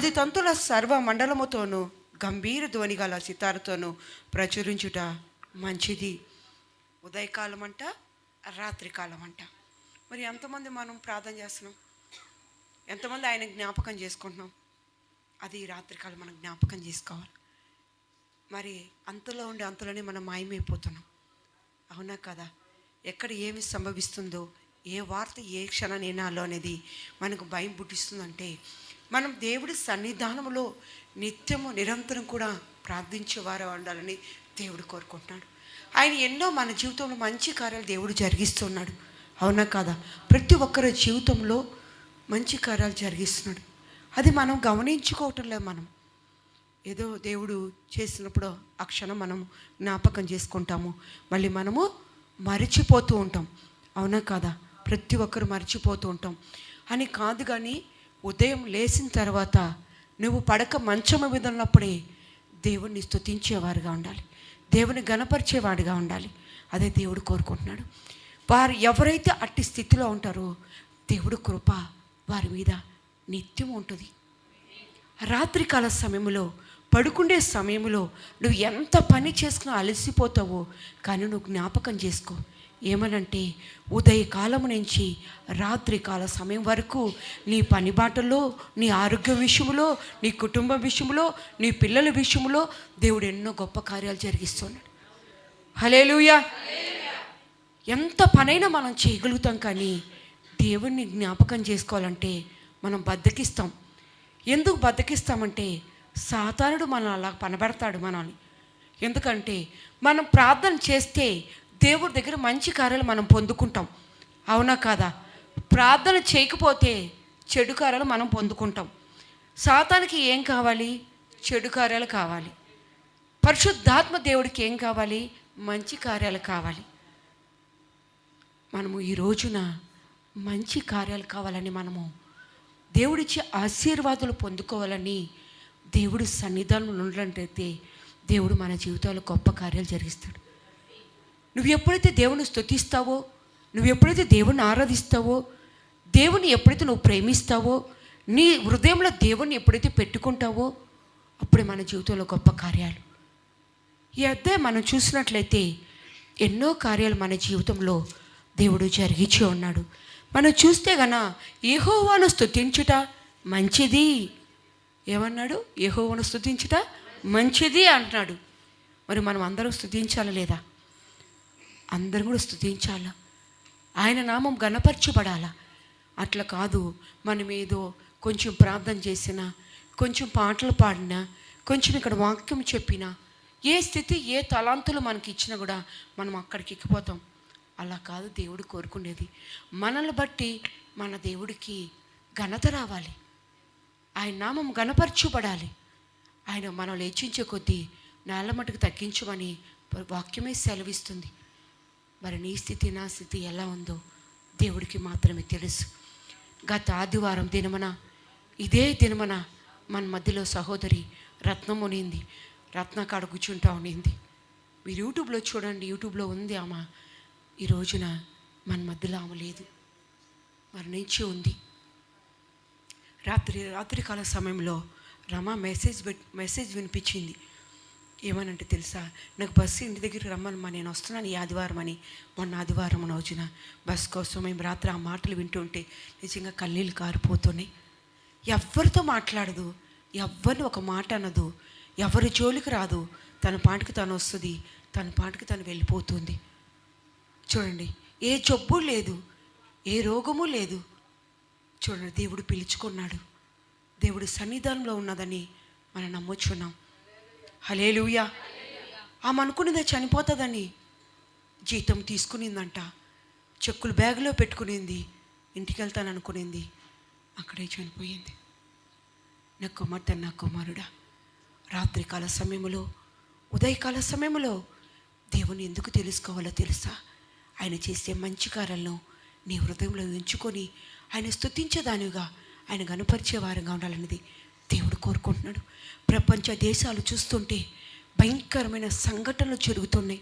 పది తంతుల సర్వ మండలముతోనూ గంభీర ధ్వని గల సితారతోనూ ప్రచురించుట మంచిది. ఉదయకాలం అంట రాత్రికాలం అంట మరి ఎంతమంది మనం ప్రార్థన చేస్తున్నాం? ఎంతమంది ఆయన జ్ఞాపకం చేసుకుంటున్నాం? అది రాత్రికాలం మనం జ్ఞాపకం చేసుకోవాలి. మరి అంతలో ఉండి అంతలోనే మనం మాయమైపోతున్నాం. అవునా కదా? ఎక్కడ ఏమి సంభవిస్తుందో ఏ వార్త ఏ క్షణం ఏనాలో అనేది మనకు భయం పుట్టిస్తుందంటే మనం దేవుడి సన్నిధానంలో నిత్యము నిరంతరం కూడా ప్రార్థించేవారు ఉండాలని దేవుడు కోరుకుంటున్నాడు. ఆయన ఎన్నో మన జీవితంలో మంచి కార్యాలు దేవుడు జరిగిస్తున్నాడు. అవునా కాదా? ప్రతి ఒక్కరి జీవితంలో మంచి కార్యాలు జరిగిస్తున్నాడు. అది మనం గమనించుకోవటం లేదు మనం. ఏదో దేవుడు చేసినప్పుడు ఆ క్షణం మనం జ్ఞాపకం చేసుకుంటాము. మళ్ళీ మనము మరిచిపోతూ ఉంటాం. అవునా కాదా? ప్రతి ఒక్కరు మర్చిపోతూ ఉంటాం. అని కాదు కానీ ఉదయం లేచిన తర్వాత నువ్వు పడక మంచం మీద ఉన్నప్పుడే దేవుణ్ణి స్థుతించేవారుగా ఉండాలి. దేవుని గణపరిచేవాడిగా ఉండాలి. అదే దేవుడు కోరుకుంటున్నాడు. వారు ఎవరైతే అట్టి స్థితిలో ఉంటారో దేవుడు కృప వారి మీద నిత్యం ఉంటుంది. రాత్రికాల సమయంలో పడుకుండే సమయంలో నువ్వు ఎంత పని చేసుకున్నా అలసిపోతావో కానీ నువ్వు జ్ఞాపకం చేసుకో. ఏమనంటే ఉదయకాలం నుంచి రాత్రికాల సమయం వరకు నీ పని బాటల్లో నీ ఆరోగ్య విషయంలో నీ కుటుంబ విషయంలో నీ పిల్లల విషయంలో దేవుడు ఎన్నో గొప్ప కార్యాలు జరిగిస్తున్నాడు. హలేలుయా ఎంత పనైనా మనం చేయగలుగుతాం కానీ దేవుణ్ణి జ్ఞాపకం చేసుకోవాలంటే మనం బద్దకిస్తాం. ఎందుకు బద్దకిస్తామంటే సాతానుడు మనం అలా పనబెడతాడు మనల్ని. ఎందుకంటే మనం ప్రార్థన చేస్తే దేవుడి దగ్గర మంచి కార్యాలు మనం పొందుకుంటాం. అవునా కాదా? ప్రార్థన చేయకపోతే చెడు కార్యాలు మనం పొందుకుంటాం. సాతానికి ఏం కావాలి? చెడు కార్యాలు కావాలి. పరిశుద్ధాత్మ దేవుడికి ఏం కావాలి? మంచి కార్యాలు కావాలి. మనము ఈ రోజున మంచి కార్యాలు కావాలని మనము దేవుడిచ్చే ఆశీర్వాదాలు పొందుకోవాలని దేవుడు సన్నిధానం ఉండాలంటైతే దేవుడు మన జీవితాల్లో గొప్ప కార్యాలు జరిగిస్తాడు. నువ్వు ఎప్పుడైతే దేవుని స్థుతిస్తావో నువ్వు ఎప్పుడైతే దేవుని ఆరాధిస్తావో దేవుని ఎప్పుడైతే నువ్వు ప్రేమిస్తావో నీ హృదయంలో దేవుని ఎప్పుడైతే పెట్టుకుంటావో అప్పుడే మన జీవితంలో గొప్ప కార్యాలు. ఈ అధ్యాయం మనం చూసినట్లయితే ఎన్నో కార్యాలు మన జీవితంలో దేవుడు జరిగించి ఉన్నాడు. మనం చూస్తే గన ఏహోవాను స్థుతించుట మంచిది. ఏమన్నాడు? యహోవాను స్థుతించుట మంచిది అంటున్నాడు. మరి మనం అందరం స్థుతించాలా లేదా? అందరం కూడా స్థుతించాలా ఆయన నామం గణపరచబడాలా. అట్లా కాదు మనం ఏదో కొంచెం ప్రార్థన చేసినా కొంచెం పాటలు పాడినా కొంచెం ఇక్కడ వాక్యం చెప్పినా ఏ స్థితి ఏ తలాంతులు మనకి ఇచ్చినా కూడా మనం అక్కడికి ఎక్కిపోతాం. అలా కాదు దేవుడు కోరుకునేది. మనల్ని బట్టి మన దేవుడికి ఘనత రావాలి. ఆయన నామం గణపరచబడాలి. ఆయన మనం లేచించే కొద్దీ నేల మటుకు తగ్గించమని వాక్యమే సెలవిస్తుంది. మరి నీ స్థితి నా స్థితి ఎలా ఉందో దేవుడికి మాత్రమే తెలుసు. గత ఆదివారం దినమన ఇదే దినమన మన మధ్యలో సహోదరి రత్నం ఉనింది రత్న కాడ కూర్చుంటా ఉనింది మీరు యూట్యూబ్లో చూడండి యూట్యూబ్లో ఉంది ఆమె. ఈ రోజున మన మధ్యలో ఆమె లేదు. మరణించి ఉంది. రాత్రి రాత్రికాల సమయంలో రమ మెసేజ్ మెసేజ్ వినిపించింది. ఏమనంటే తెలుసా? నాకు బస్సు ఇంటి దగ్గరికి రమ్మనమ్మా నేను వస్తున్నాను ఈ ఆదివారం అని. మొన్న ఆదివారం రోజున బస్ కోసం మేము రాత్రి ఆ మాటలు వింటుంటే నిజంగా కన్నీళ్ళు కారిపోతున్నాయి. ఎవరితో మాట్లాడదు ఎవరిని ఒక మాట అనదు ఎవరి జోలికి రాదు. తన పాటికి తను వస్తుంది తన పాటికి తను వెళ్ళిపోతుంది. చూడండి ఏ జబ్బు లేదు ఏ రోగము లేదు. చూడండి దేవుడు పిలుచుకున్నాడు. దేవుడు సన్నిధానంలో ఉన్నదని మనం నమ్మొచ్చున్నాం హలేలుయా ఆమె అనుకున్నదే చనిపోతుందని జీతం తీసుకునిందంట. చెక్కులు బ్యాగులో పెట్టుకునింది. ఇంటికి వెళ్తాను అనుకునింది. అక్కడే చనిపోయింది. నా కుమార్తె నా కుమారుడా రాత్రికాల సమయంలో ఉదయకాల సమయంలో దేవుని ఎందుకు తెలుసుకోవాలో తెలుసా? ఆయన చేసే మంచి కార్యాలను నీ హృదయంలో ఉంచుకొని ఆయన స్థుతించేదానిగా ఆయన గనుపరిచేవారుగా ఉండాలన్నది దేవుడు కోరుకుంటున్నాడు. ప్రపంచ దేశాలు చూస్తుంటే భయంకరమైన సంఘటనలు జరుగుతున్నాయి.